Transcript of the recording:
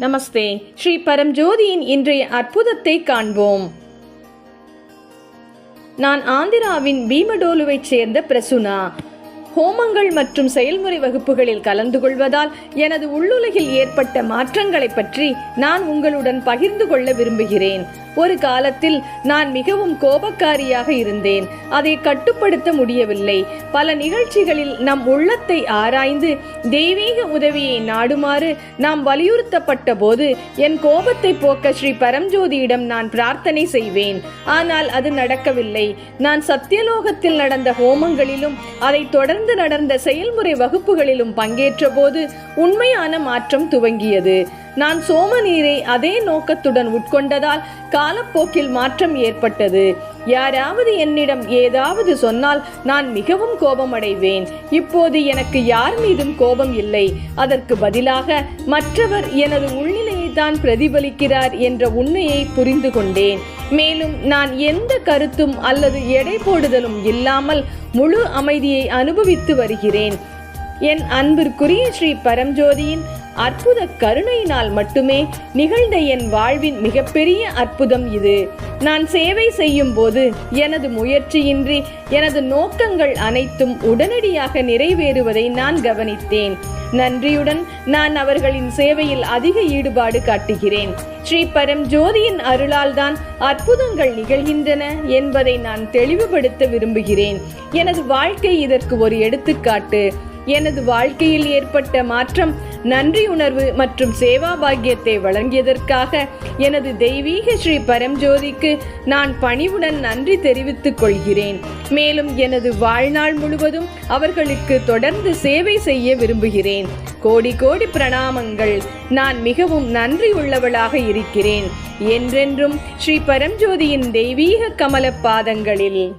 நமஸ்தே. ஸ்ரீ பரம்ஜோதியின் இன்றைய அற்புதத்தை காண்போம். நான் ஆந்திராவின் பீமடோலுவைச் சேர்ந்த பிரசுனா. ஹோமங்கள் மற்றும் செயல்முறை வகுப்புகளில் கலந்து கொள்வதால் எனது உள்ளுலகில் ஏற்பட்ட மாற்றங்களைப் பற்றி நான் உங்களுடன் பகிர்ந்து கொள்ள விரும்புகிறேன். ஒரு காலத்தில் நான் மிகவும் கோபக்காரியாக இருந்தேன். அதை கட்டுப்படுத்த முடியவில்லை. பல நிகழ்ச்சிகளில் நம் உள்ளத்தை ஆராய்ந்து தெய்வீக உதவியை நாடுமாறு நாம் வலியுறுத்தப்பட்ட போது என் கோபத்தை போக்க ஸ்ரீ பரம்ஜோதியிடம் நான் பிரார்த்தனை செய்வேன். ஆனால் அது நடக்கவில்லை. நான் சத்தியலோகத்தில் நடந்த ஹோமங்களிலும் அதை தொடர்ந்து நடந்த செயல்முறை வகுப்புகளிலும் பங்கேற்ற போது உண்மையான மாற்றம் துவங்கியது. நான் சோமநீரை அதே நோக்கத்துடன் உட்கொண்டதால் காலப்போக்கில் மாற்றம் ஏற்பட்டது. யாராவது என்னிடம் ஏதாவது சொன்னால் நான் மிகவும் கோபமடைவேன். இப்போது எனக்கு யார் மீதும் கோபம் இல்லை. அதற்கு பதிலாக மற்றவர் எனது உள்நிலையை தான் பிரதிபலிக்கிறார் என்ற உண்மையை புரிந்து கொண்டேன். மேலும் நான் எந்த கருத்தும் அல்லது எடை போடுதலும் இல்லாமல் முழு அமைதியை அனுபவித்து வருகிறேன். என் அன்பிற்குரிய ஸ்ரீ பரம்ஜோதியின் அற்புத கருணையினால் மட்டுமே நிகழ்ந்த என் வாழ்வின் மிகப்பெரிய அற்புதம் இது. நான் சேவை செய்யும் போது எனது முயற்சியின்றி எனது நோக்கங்கள் அனைத்தும் உடனடியாக நிறைவேறுவதை நான் கவனித்தேன். நன்றியுடன் நான் அவர்களின் சேவையில் அதிக ஈடுபாடு காட்டுகிறேன். ஸ்ரீ பரம் ஜோதியின் அருளால் தான் அற்புதங்கள் நிகழ்கின்றன என்பதை நான் தெளிவுபடுத்த விரும்புகிறேன். எனது வாழ்க்கை இதற்கு ஒரு எடுத்துக்காட்டு. எனது வாழ்க்கையில் ஏற்பட்ட மாற்றம் நன்றியுணர்வு மற்றும் சேவா பாக்கியத்தை வழங்கியதற்காக எனது தெய்வீக ஸ்ரீ பரம்ஜோதிக்கு நான் பணிவுடன் நன்றி தெரிவித்துக் கொள்கிறேன். மேலும் எனது வாழ்நாள் முழுவதும் அவர்களுக்கு தொடர்ந்து சேவை செய்ய விரும்புகிறேன். கோடி கோடி பிரணாமங்கள். நான் மிகவும் நன்றி உள்ளவளாக இருக்கிறேன். என்றென்றும் ஸ்ரீ பரம்ஜோதியின் தெய்வீக கமல பாதங்களில்.